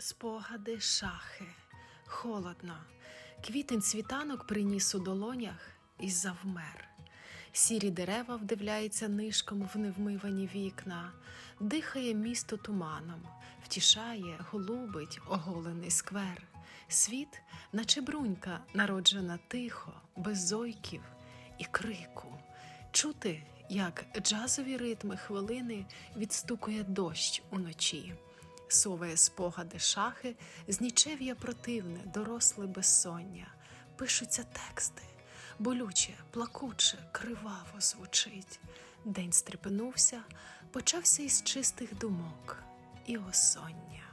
Спогади шахи, холодно. Квітень світанок приніс у долонях і завмер. Сірі дерева вдивляються нишком в невмивані вікна, дихає місто туманом, втішає, голубить оголений сквер. Світ, наче брунька, народжена тихо, без зойків і крику. Чути, як джазові ритми хвилини відстукує дощ уночі. Соває спогади шахи, з нічев'я противне, доросле безсоння. Пишуться тексти, болюче, плакуче, криваво звучить. День стрепенувся, почався із чистих думок і осоння.